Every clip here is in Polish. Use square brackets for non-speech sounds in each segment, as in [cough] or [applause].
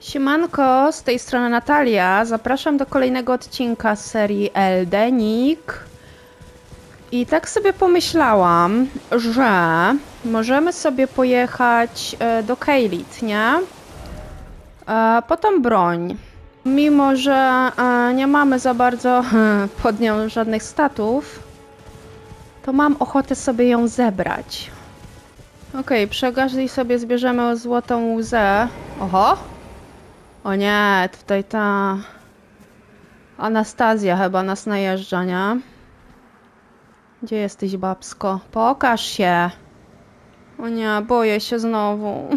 Siemanko, z tej strony Natalia. Zapraszam do kolejnego odcinka serii Eldenik. I tak sobie pomyślałam, że możemy sobie pojechać e, do Keilit, nie? E, Po tą broń. Mimo, że e, nie mamy za bardzo [laughs] pod nią żadnych statów, to mam ochotę sobie ją zebrać. Okej, okazji sobie zbierzemy złotą łzę. Oho! O nie, tutaj ta Anastazja chyba nas najeżdża, nie? Gdzie jesteś, babsko? Pokaż się! O nie, boję się znowu.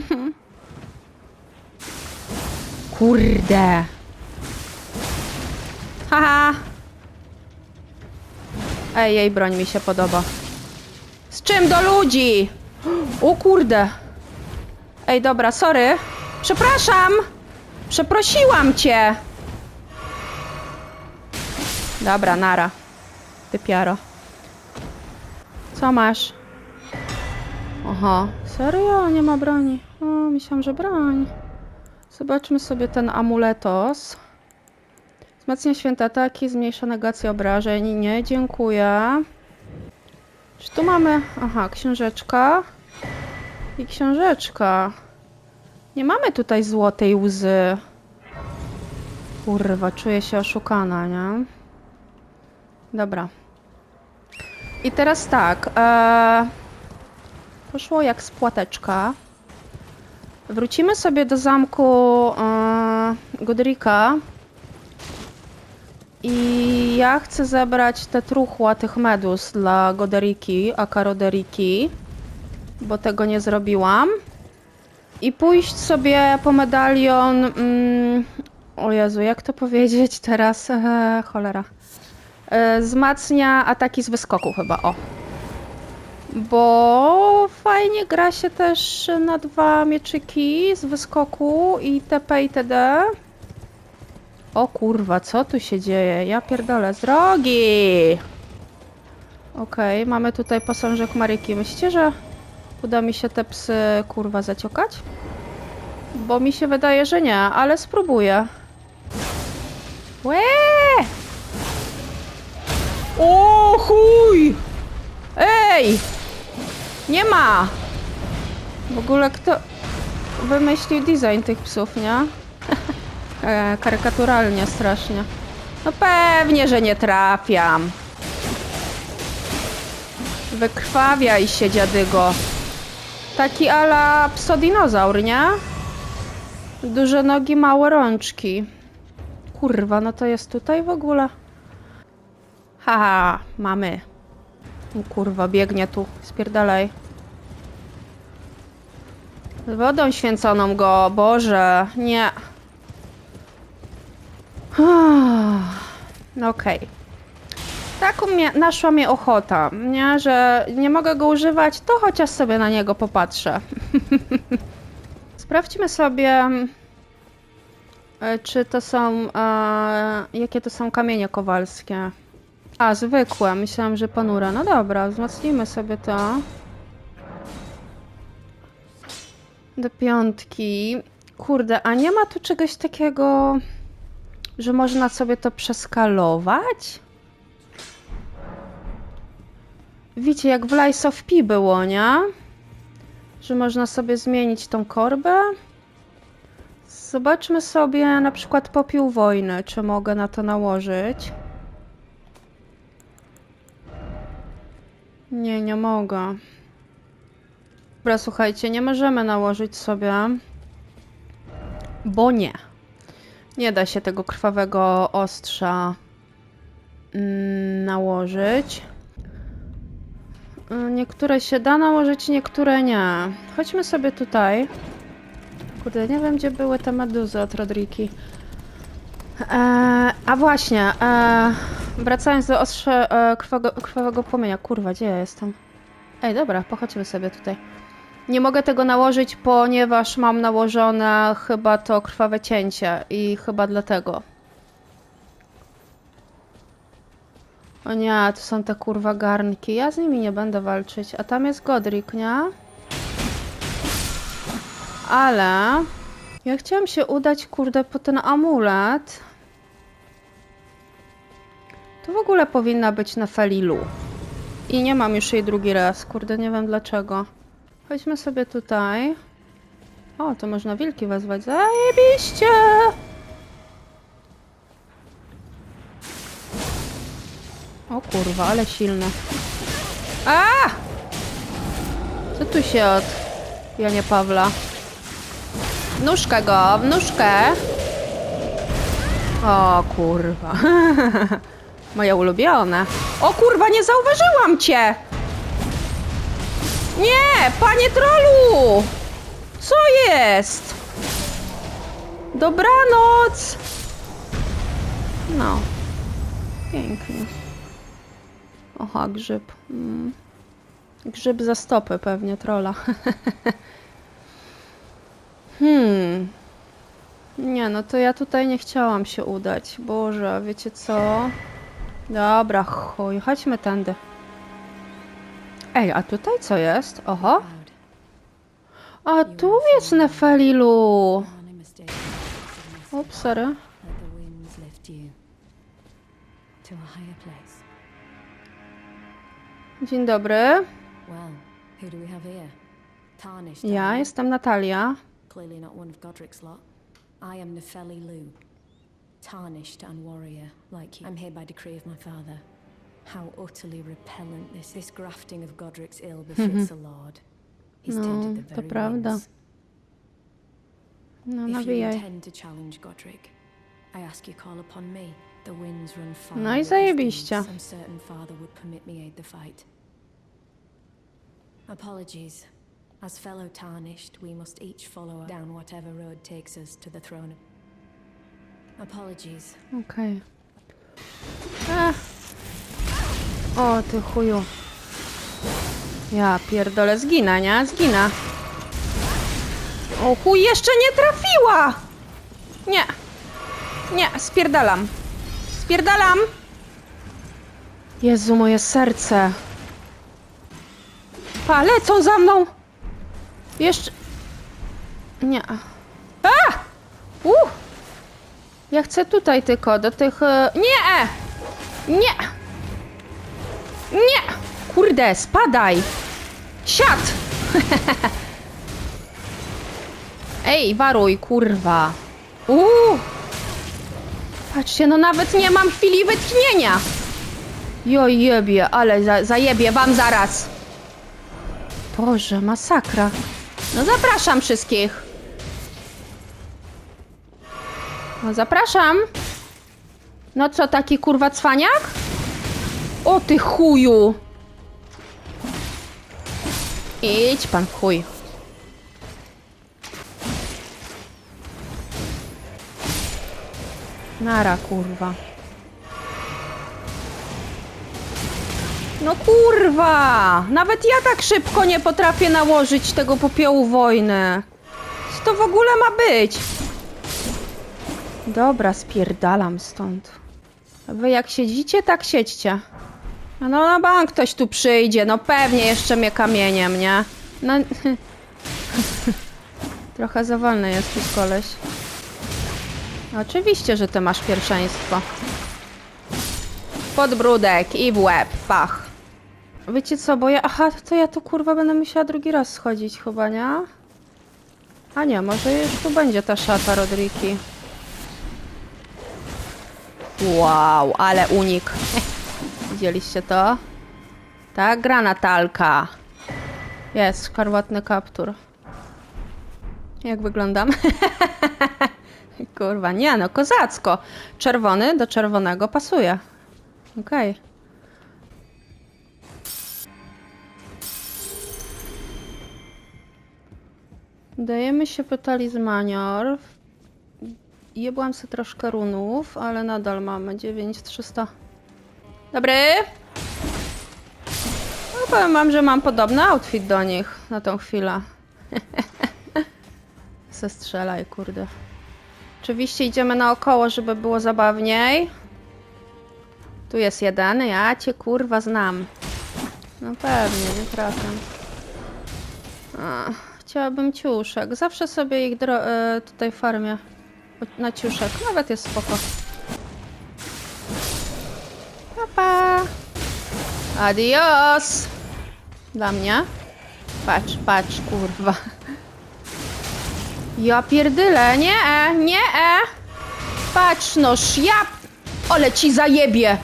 [laughs] Kurde! Haha! Ej, jej broń mi się podoba. Z czym do ludzi? [gasps] O kurde! Ej, dobra, sorry. Przepraszam! Przeprosiłam cię! Dobra, nara. Ty piaro. Co masz? Oho, serio? Nie ma broni. O, myślałam, że broń. Zobaczmy sobie ten amuletos. Wzmacnia święte ataki, zmniejsza negację obrażeń. Nie, dziękuję. Czy tu mamy... Aha, książeczka. I książeczka. Nie mamy tutaj złotej łzy. Kurwa, czuję się oszukana, nie? Dobra. I teraz tak. E... Poszło jak spłateczka. Wrócimy sobie do zamku e... Godrika. I ja chcę zebrać te truchła tych medus dla Goderiki, Akaroderiki, bo tego nie zrobiłam. I pójść sobie po medalion. Mm, o Jezu, jak to powiedzieć teraz? E, cholera. E, wzmacnia ataki z wyskoku, chyba. O. Bo fajnie gra się też na dwa mieczyki z wyskoku i TP i TD. O kurwa, co tu się dzieje? Ja pierdolę, z drogi! Okej, mamy tutaj posążek Maryki. Myślicie, że uda mi się te psy kurwa zaciokać? Bo mi się wydaje, że nie, ale spróbuję. Łe! O chuj! Ej! Nie ma! W ogóle kto wymyślił design tych psów, nie? [laughs] e, karykaturalnie strasznie. No pewnie, że nie trafiam. Wykrwawiaj się, dziadygo. Taki ala psodinozaur, nie? Duże nogi, małe rączki. Kurwa, no to jest tutaj w ogóle. Haha, mamy. Kurwa, biegnie tu. Spierdalaj. Z wodą święconą go, Boże, nie. No Okej. Tak mnie, naszła mnie ochota, nie? że nie mogę go używać, to chociaż sobie na niego popatrzę. [laughs] Sprawdźmy sobie, e, czy to są, e, jakie to są kamienie kowalskie. A, zwykłe, myślałam, że ponure. No dobra, wzmocnimy sobie to. Do piątki. Kurde, a nie ma tu czegoś takiego, że można sobie to przeskalować? Widzicie, jak w Lies of P było, nie? Że można sobie zmienić tą korbę. Zobaczmy sobie na przykład popiół wojny, czy mogę na to nałożyć. Nie, nie mogę. Dobra, słuchajcie, nie możemy nałożyć sobie, bo nie. Nie da się tego krwawego ostrza mm, nałożyć. Y, Niektóre się da nałożyć, niektóre nie. Chodźmy sobie tutaj. Kurde, nie wiem, gdzie były te meduzy od Rodriki. Eee, a właśnie, eee, wracając do ostrze e, krwawego, krwawego płomienia. Kurwa, gdzie ja jestem? Ej, dobra, pochodźmy sobie tutaj. Nie mogę tego nałożyć, ponieważ mam nałożone chyba to krwawe cięcie i chyba dlatego. O nie, to są te kurwa garnki. Ja z nimi nie będę walczyć. A tam jest Godric, nie? Ale Ja chciałam się udać, kurde, po ten amulet. To w ogóle powinna być na Felilu. I nie mam już jej drugi raz, kurde, nie wiem dlaczego. Chodźmy sobie tutaj. O, to można wilki wezwać. Zajebiście! O kurwa, ale silne. A! Co tu się od Janie Pawla? Nóżkę go, w nóżkę. O kurwa. [laughs] Moje ulubione. O kurwa, nie zauważyłam cię! Nie, panie trolu! Co jest? Dobranoc! No. Pięknie. Oha, grzyb. Mm. Grzyb za stopy pewnie trola. [laughs] hmm. Nie, no to ja tutaj nie chciałam się udać. Boże, wiecie co? Dobra, chuj, chodźmy tędy. Ej, a tutaj co jest? Oho. A tu jest Nefelilu. Ups, sorry. To a higher place. Dzień dobry. Ja jestem Natalia. Clearly not one of Godric's lot. I am Nefeli Lu. Tarnished and warrior, like you. I'm here by decree of my father. How utterly repellent this this grafting of Godric's ill befits a lord. He's No, tainted the to very prawda. winds. No, If you intend to challenge Godric, I ask you call upon me. The winds run far. No i zajebiście. I'm certain father would permit me aid the fight. Apologies. As fellow tarnished, we must each follow down whatever road takes us to the throne. Apologies. A. O, ty chuju. Ja pierdolę, zginę, nie? Zginę. O chuj, jeszcze nie trafiła! Nie. Nie, spierdalam. Spierdalam! Jezu, moje serce. Pa, lecą za mną! Jeszcze... Nie. A! Uh! Ja chcę tutaj tylko, do tych... e, Nie! Nie! Nie! Kurde, spadaj! Siad! [laughs] Ej, waruj, kurwa. Uuu! Patrzcie, no nawet nie mam chwili wytchnienia! Jo jebie, ale za, zajebie wam zaraz! Boże, masakra. No zapraszam wszystkich. No zapraszam. No co, taki kurwa cwaniak? O ty chuju. Idź pan chuj. Nara kurwa. No kurwa! Nawet ja tak szybko nie potrafię nałożyć tego popiołu wojny. Co to w ogóle ma być? Dobra, spierdalam stąd. Wy jak siedzicie, tak siedźcie. No na bank ktoś tu przyjdzie, no pewnie jeszcze mnie kamieniem, nie? No... [laughs] Trochę za wolny jest tu koleś. Oczywiście, że ty masz pierwszeństwo. Podbródek i w łeb, pach. Wiecie co, bo ja... Aha, to ja tu kurwa będę musiała drugi raz schodzić chyba, nie? A nie, może już tu będzie ta szata Rodriki. Wow, ale unik. [laughs] Widzieliście to? Tak, gra Natalka. Jest, szkarłatny kaptur. Jak wyglądam? [laughs] Kurwa, nie no, kozacko. Czerwony do czerwonego pasuje. Okej. Dajemy się po talizmanior. Jebłam sobie troszkę runów, ale nadal mamy 9300. Dobry! No powiem wam, że mam podobny outfit do nich na tą chwilę. [laughs] Se strzelaj, kurde. Oczywiście idziemy naokoło, żeby było zabawniej. Tu jest jeden, ja cię kurwa znam. No pewnie, nie trafiam. Chciałabym ciuszek. Zawsze sobie ich e, tutaj farmię. Na ciuszek. Nawet jest spoko. Papa. Adios. Dla mnie. Patrz, patrz, kurwa. Ja pierdylę. Nie, e, nie, e. Patrz, noż, ja... Ole ci zajebie.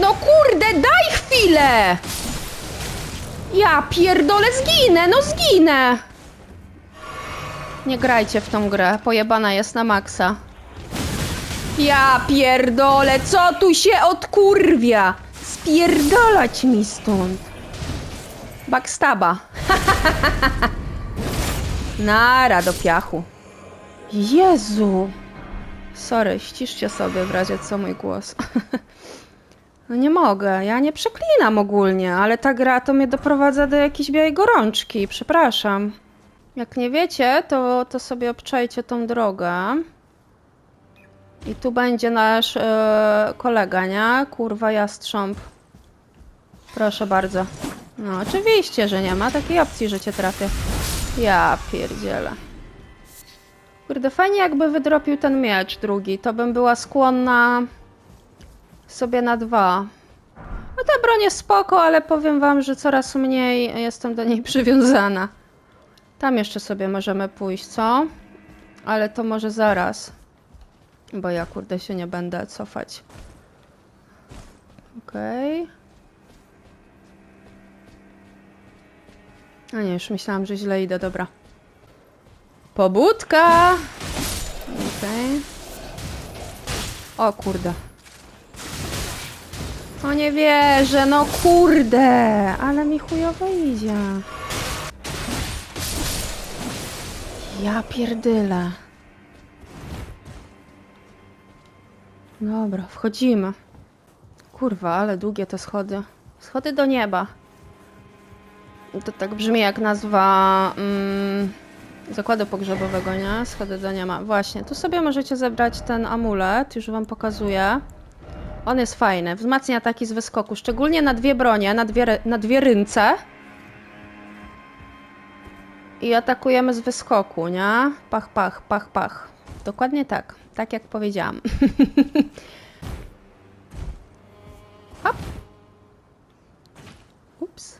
No kurde, daj chwilę. Ja pierdolę, zginę, no zginę. Nie grajcie w tą grę, pojebana jest na maksa. Ja pierdolę, co tu się odkurwia? Spierdolać mi stąd. Backstaba. [laughs] Nara do piachu. Jezu. Sorry, ściszcie sobie w razie co mój głos. [laughs] No nie mogę, ja nie przeklinam ogólnie, ale ta gra to mnie doprowadza do jakiejś białej gorączki, przepraszam. Jak nie wiecie, to, to sobie obczajcie tą drogę. I tu będzie nasz e, kolega, nie? Kurwa jastrząb. Proszę bardzo. No oczywiście, że nie ma takiej opcji, że cię trafię. Ja pierdzielę. Kurde, fajnie jakby wydropił ten miecz drugi, to bym była skłonna sobie na dwa. No ta broń jest spoko, ale powiem wam, że coraz mniej jestem do niej [laughs] przywiązana. Tam jeszcze sobie możemy pójść, co? Ale to może zaraz. Bo ja kurde się nie będę cofać. Okej. A nie, już myślałam, że źle idę, dobra. Pobudka! Okej. O kurde. O nie wierzę, no kurde, ale mi chujowo idzie. Ja pierdylę. Dobra, wchodzimy. Kurwa, ale długie te schody. Schody do nieba. To tak brzmi jak nazwa mm, zakładu pogrzebowego, nie? Schody do nieba. Właśnie, tu sobie możecie zebrać ten amulet, już wam pokazuję. On jest fajny, wzmacnia ataki z wyskoku, szczególnie na dwie bronie, na dwie, na dwie rynce. I atakujemy z wyskoku, nie? Pach, pach, pach, pach. Dokładnie tak, tak jak powiedziałam. [laughs] Hop. Ups.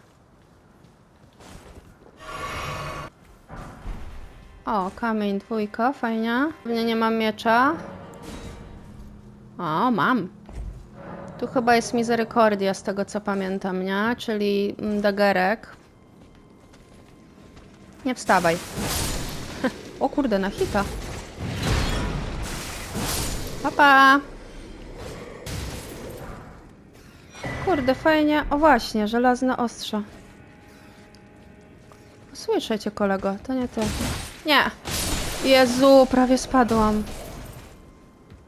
O, kamień dwójka, fajnie. Pewnie nie mam miecza. O, mam. Tu chyba jest Miserykordia, z tego co pamiętam, nie? Czyli mm, dagerek. Nie wstawaj. O kurde, na hita. Papa. Kurde, fajnie. O właśnie, żelazne ostrze. Słyszę cię, kolego. To nie ty. Nie. Jezu, prawie spadłam.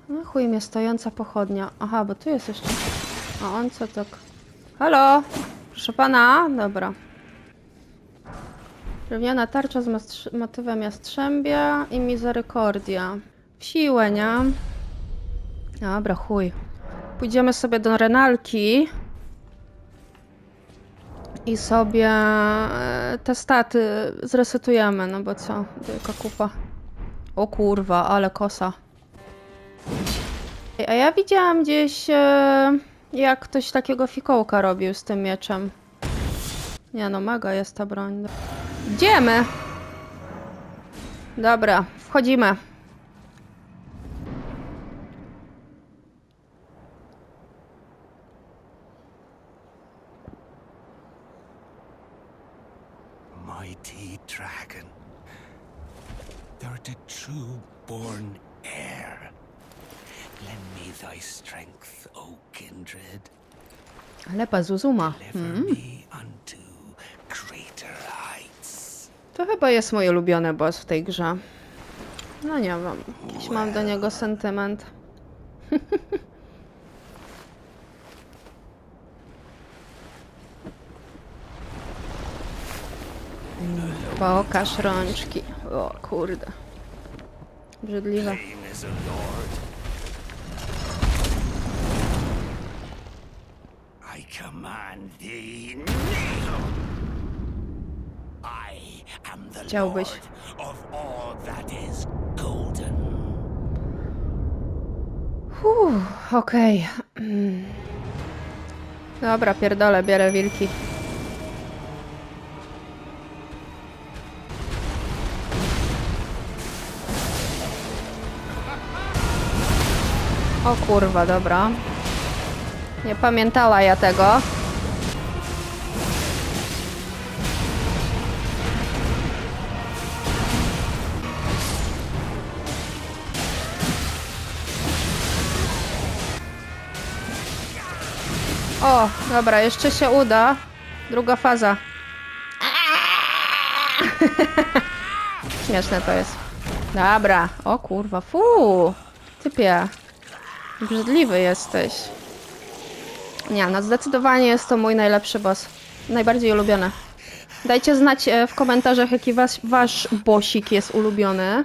No chuj mnie stojąca pochodnia. Aha, bo tu jest jeszcze... A on co tak... Halo? Proszę pana? Dobra. Drewniana tarcza z motywem jastrzębia i miserykordia. W siłę, nie? Dobra, chuj. Pójdziemy sobie do Renalki. I sobie e, te staty zresetujemy, no bo co? Wielka kupa. O kurwa, ale kosa. A ja widziałam gdzieś, e, jak ktoś takiego fikołka robił z tym mieczem. Nie no, mega jest ta broń. Idziemy! Dobra, wchodzimy. mighty dragon. Thou a true born heir. Lend me thy strength, O kindred. Ale Pazuzuma. Deliver me unto greater heights. To chyba jest mój ulubiony boss w tej grze. No nie wiem, jakiś mam do niego sentyment. [laughs] Pokaż rączki. O kurde. Brzydliwe. I command thee, kneel! Chciałbyś. Uff, okej. Mm. Dobra, pierdolę, bierę wilki. O kurwa, dobra. Nie pamiętała ja tego. O, dobra, jeszcze się uda. Druga faza. [laughs] Śmieszne to jest. Dobra. O kurwa, fu. Typie. Brzydliwy jesteś. Nie, no zdecydowanie jest to mój najlepszy boss. Najbardziej ulubiony. Dajcie znać e, w komentarzach, jaki was, wasz bosik jest ulubiony.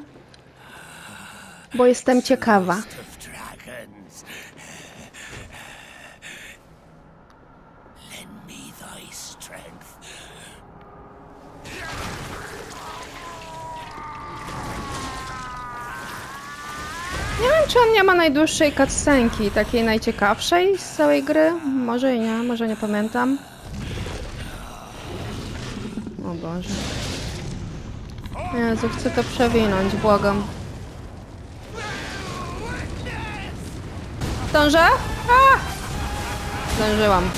Bo jestem ciekawa. Of dragons. Lend me thy strength. Nie wiem, czy on nie ma najdłuższej cutscenki, takiej najciekawszej z całej gry. Może i nie, może nie pamiętam. O Boże. Jezu, chcę to przewinąć, błagam. Zdążę? A! Zdążyłam.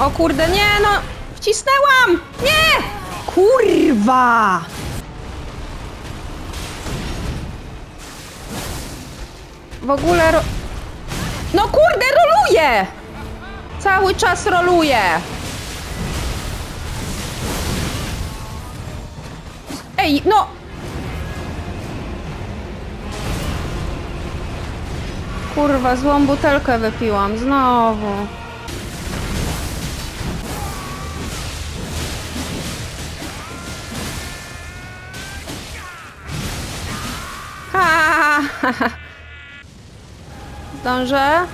O kurde, nie no! Wcisnęłam! Nie! Kurwa! W ogóle ro... No kurde, roluje! Cały czas roluje! Ej, no! Kurwa, złą butelkę wypiłam, znowu. Ha, ha, ha. Zdążę?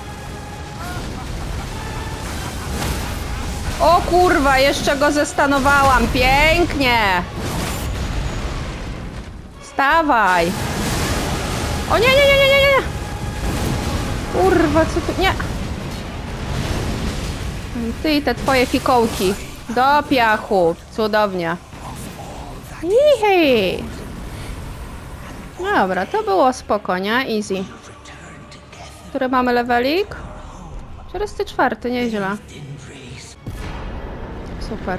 O kurwa, jeszcze go zestanowałam. Pięknie. Stawaj. O nie, nie, nie, nie, nie, nie. Kurwa, co tu... Nie. Ty i te twoje fikołki. Do piachu. Cudownie. Jihi. Dobra, to było spoko, nie? Easy. Który mamy levelik? 44, nieźle. Super.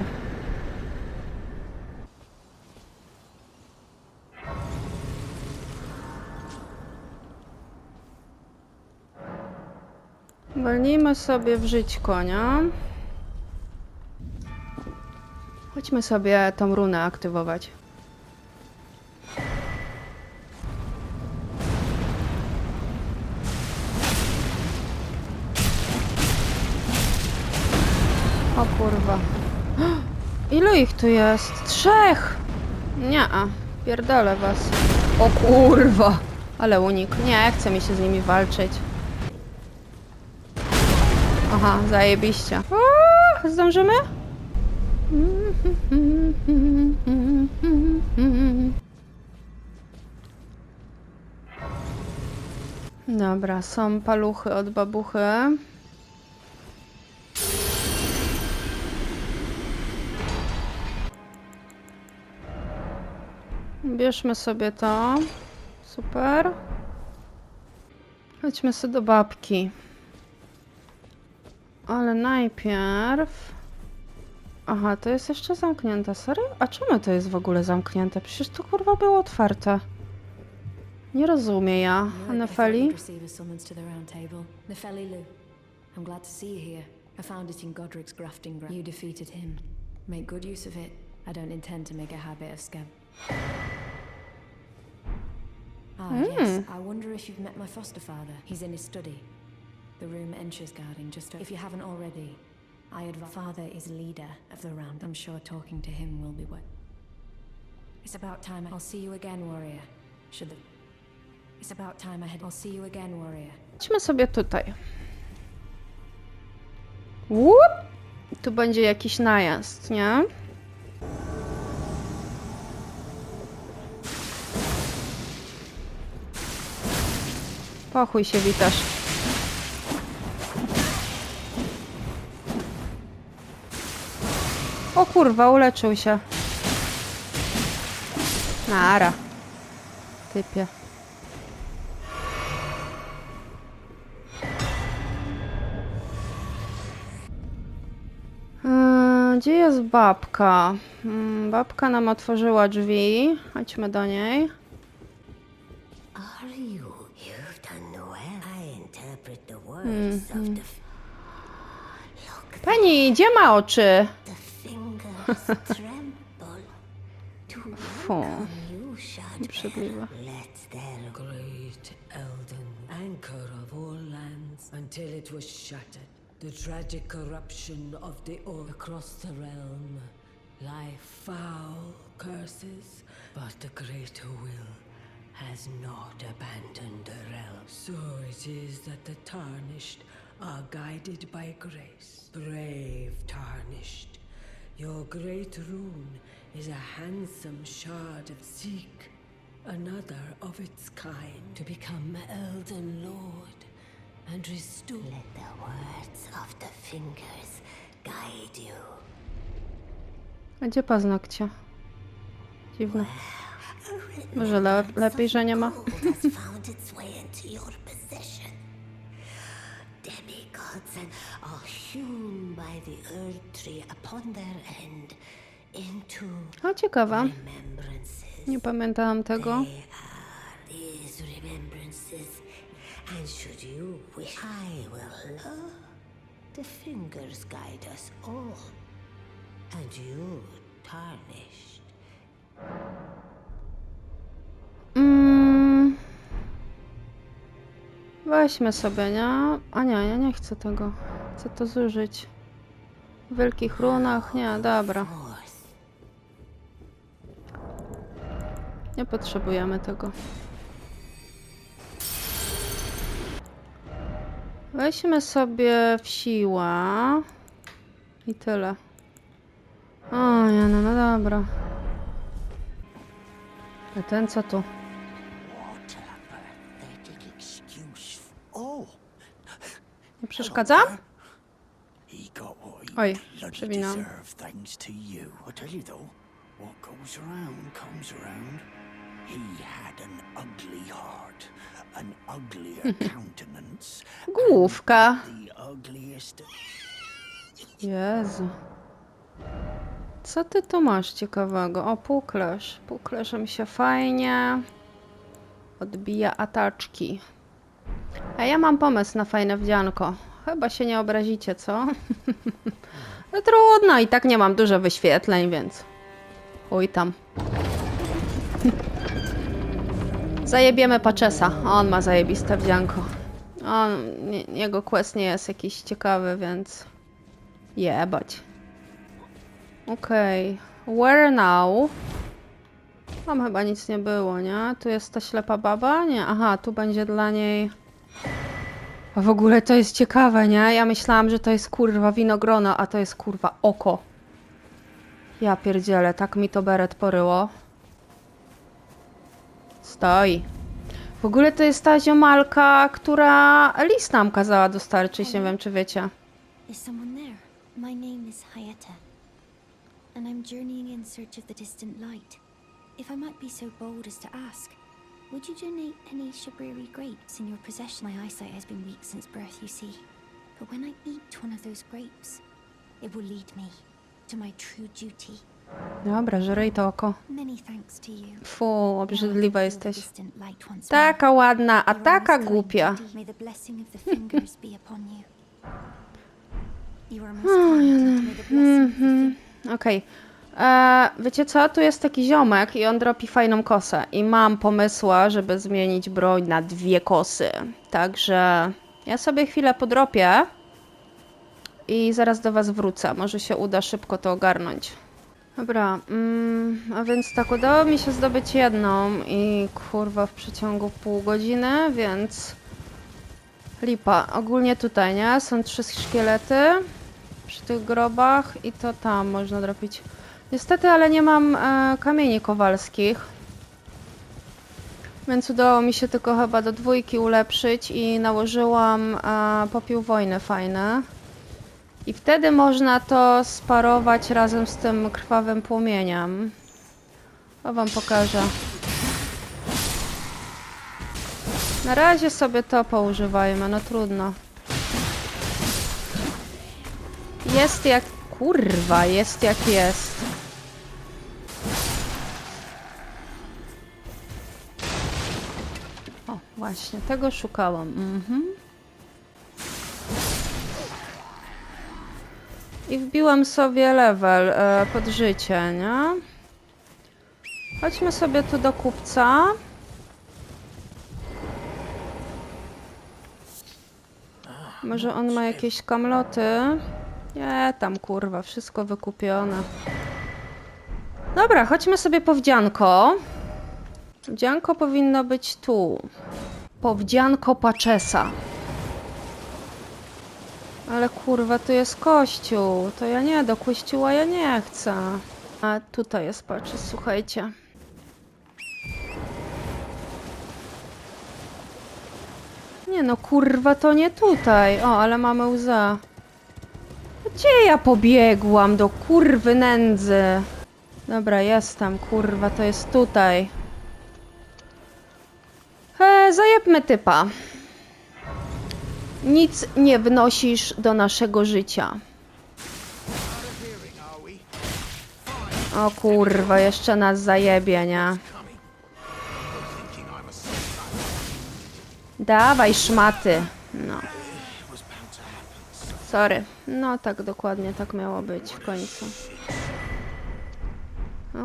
Walnijmy sobie w żyć konia. Chodźmy sobie tą runę aktywować. O kurwa. [gasps] Ilu ich tu jest? Trzech! Nie, pierdolę was. O kurwa! Ale unik. Nie, chce mi się z nimi walczyć. Aha, zajebiście. O, zdążymy? Dobra, są paluchy od babuchy. Bierzmy sobie to. Super. Chodźmy sobie do babki. Ale najpierw... Aha, to jest jeszcze zamknięte, serio? A czemu to jest w ogóle zamknięte? Przecież to kurwa było otwarte. Nie rozumiem ja. Nefeli? Nefeli Lu. I'm glad to see you here. I found it in Godric's grafting ground. You defeated him. Make good use of it. I don't intend to make a habit of scab. Ah, yes. I wonder if you've met my foster father. He's in his study. The room Encher's guarding, just if you haven't already. I advise father is leader of the round. I'm sure talking to him will be what. It's about time. I'll see you again, warrior. Should the. It's about time I had. I'll see you again, warrior. Chodźmy sobie tutaj. Łup! Tu będzie jakiś najazd, nie? Pochuj się witasz. O kurwa, uleczył się. Nara. Typie. Eee, Gdzie jest babka? Mm, Babka nam otworzyła drzwi. Chodźmy do niej. F- Pani, gdzie ma oczy? the fingers [laughs] tremble. To Fu. Great Elden, anchor of all lands, until it was shattered. The tragic corruption of the orc across the realm lie foul curses, but the great will has not abandoned the realm. So it is that the tarnished are guided by grace. Brave tarnished. Your great rune is a handsome shard of Seek, another of its kind, to become Elden Lord and restore. let the words of the fingers guide you. A gdzie paznokcie? Dziwne. A written Może le lepiej, że nie ma. Demigods and are hewn by the earth tree upon their end into O, ciekawe. remembrances. Nie pamiętałam tego. The fingers guide us all, and you tarnished. Weźmy sobie, nie? A nie, ja nie chcę tego. Chcę to zużyć. W wielkich runach? Nie, dobra. Nie potrzebujemy tego. Weźmy sobie w siłę. I tyle. O, nie, no, no dobra. A ten co tu? Nie przeszkadza? Oj, bloody przewinąłem. deserved thanks to you. I tell you though, what goes around comes around. He had an ugly heart, an uglier [laughs] countenance, Główka. the ugliest. Jezu. Co ty tu masz ciekawego? O, puklerz. Puklerz mi się fajnie odbija ataczki. A ja mam pomysł na fajne wdzianko. Chyba się nie obrazicie, co? [laughs] no trudno, i tak nie mam dużo wyświetleń, więc... Uj tam. [laughs] Zajebiemy Paczesa. On ma zajebiste wdzianko. On, jego quest nie jest jakiś ciekawy, więc... Jebać. Okej. Where now? Tam chyba nic nie było, nie? Tu jest ta ślepa baba? Nie. Aha, tu będzie dla niej... A w ogóle to jest ciekawe, nie? Ja myślałam, że to jest kurwa winogrono, a to jest kurwa oko. Ja pierdzielę, tak mi to beret poryło. Stoi. W ogóle to jest ta ziomalka, która list nam kazała dostarczyć, nie wiem czy wiecie. Is someone there? My name is Hayata, and I'm journeying in search of the distant light. If I might be so bold as to ask, would you donate any Shabriri grapes in your possession? My eyesight has been weak since birth, you see. But when I eat one of those grapes, it will lead me to my true duty. Dobra, to oko. Fu, obrzydliwa jesteś. Taka ładna, a taka głupia. duty. May [laughs] E, Wiecie co? Tu jest taki ziomek i on dropi fajną kosę. I mam pomysła, żeby zmienić broń na dwie kosy. Także ja sobie chwilę podropię i zaraz do was wrócę. Może się uda szybko to ogarnąć. Dobra, mm, a więc tak, udało mi się zdobyć jedną i kurwa w przeciągu pół godziny, więc lipa. Ogólnie tutaj, nie? Są trzy szkielety przy tych grobach i to tam można dropić. Niestety, ale nie mam e, kamieni kowalskich. Więc udało mi się tylko chyba do dwójki ulepszyć i nałożyłam e, popiół wojny fajny. I wtedy można to sparować razem z tym krwawym płomieniem. To wam pokażę. Na razie sobie to poużywajmy, no trudno. Jest jak... Kurwa, jest jak jest. Właśnie, tego szukałam. Mhm. I wbiłam sobie level e, pod życie, nie? Chodźmy sobie tu do kupca. Może on ma jakieś kamloty? Nie, tam kurwa, wszystko wykupione. Dobra, chodźmy sobie po wdzianko. Wdzianko powinno być tu. Powdzianko Paczesa. Ale kurwa, tu jest kościół. To ja nie, do kościoła ja nie chcę. A tutaj jest Paczes, słuchajcie. Nie no, kurwa, to nie tutaj. O, ale mamy łza. Gdzie ja pobiegłam? Do kurwy nędzy. Dobra, jestem, kurwa, to jest tutaj. E, zajebmy typa. Nic nie wnosisz do naszego życia. O kurwa, jeszcze nas zajebie, nie? Dawaj szmaty. No. Sorry. No tak, dokładnie tak miało być w końcu.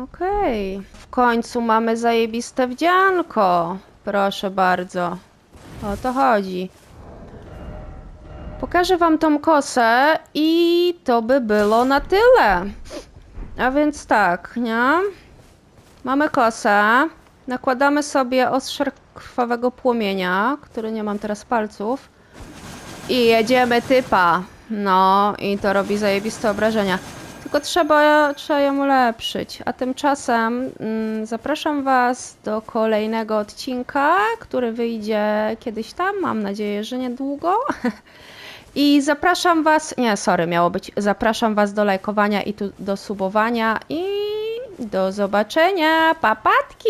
Okej. W końcu mamy zajebiste wdzianko. Proszę bardzo. O to chodzi. Pokażę wam tą kosę i to by było na tyle. A więc tak, nie? Mamy kosę. Nakładamy sobie ostrze krwawego płomienia, który nie mam teraz palców. I jedziemy typa. No, i to robi zajebiste obrażenia. Tylko trzeba, trzeba ją ulepszyć. A tymczasem mm, zapraszam Was do kolejnego odcinka, który wyjdzie kiedyś tam. Mam nadzieję, że niedługo. [laughs] I zapraszam Was, nie, sorry, miało być. Zapraszam Was do lajkowania i tu, do subowania. I do zobaczenia. Papatki!